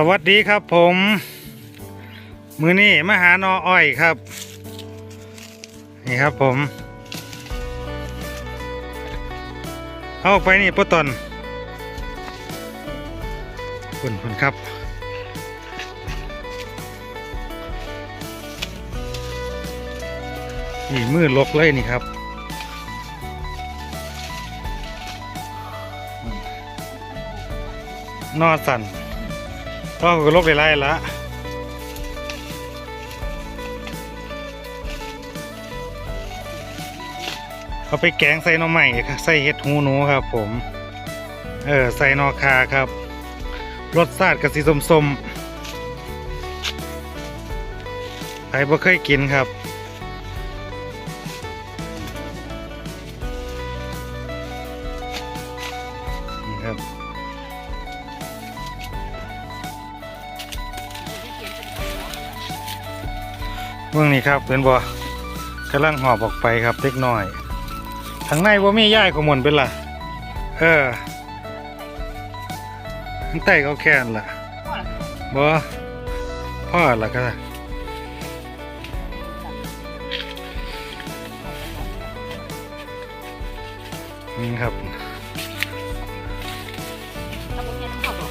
สวัสดีครับผม มือนี้มาหานออ้อยครับ นี่ครับผม เอาไปนี่ปะตอนคุณคุณครับ นี่มือลกเลยนี่ครับนอสัน ก็ก็ลกได้ไล่ละเอาไปแกงใส่หน่อใหม่ใส่เห็ดหูหนูครับ ผม เออใส่นอคาครับ รสชาติกะสีส้มๆใครบ่เคยกินครับครับ เมื่องนี้ครับเป็นบ่กำลังหอบออกไปครับเล็กน้อยทางในว่ามีย่ายขมวนเป็นล่ะ เออทางใต้เขาแค่นล่ะบ่พ่อล่ะก็ได้นี่ครับถ้าพวกนี้ต้องขอบอก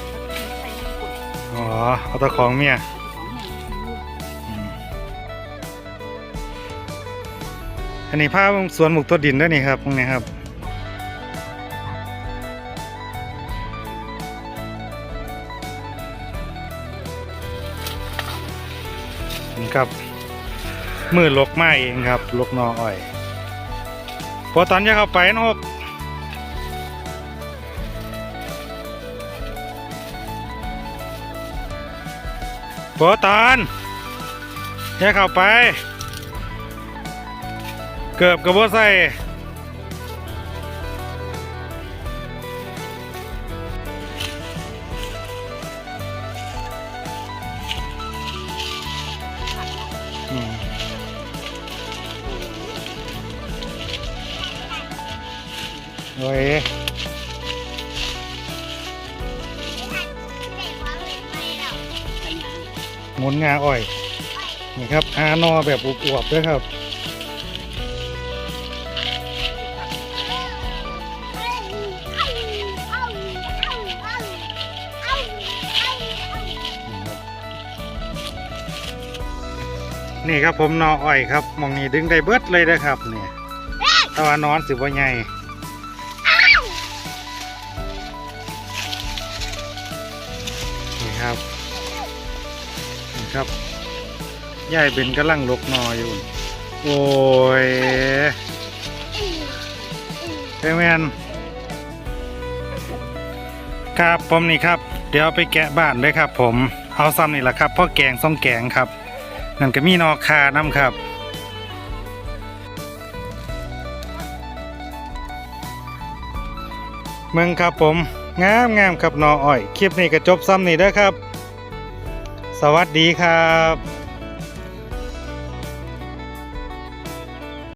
ใส่น้ำปุ่นอ๋อเอาตะของเมียของเนี่ย อันนี้ภาพสวนหมุกตัวดินด้วยนี่ครับตรงนี้ครับ นี่ครับ มือลกมาเองครับ ลกนออ้อย พอตอนจะเข้าไปนกพอตอนจะเข้าไป เกือบกระโบใส่อืมโอ้ยหมุนงาอ้อย นี่ครับอานอแบบอวบๆด้วยครับ นี่ครับผมนออ้อยครับมองนี้ดึงได้เบิดเลยนะครับเนี่ยแต่ว่านอนสิบ่ใหญ่นี่ครับนี่ครับยายเป็นกำลังลกนออยู่ โอ้ยเฮ้ยแมนครับผมนี่ครับ เดี๋ยวไปแกะบ้านเลยครับผมเอาซ้ำนี่แหละครับพ่อแกงซ่องแกงครับ นั่นก็มีนอคาน้ำครับเมืองครับผม งามงามครับนออ้อย คลิปนี้ก็จบซ้ำนี่เด้อครับ สวัสดีครับ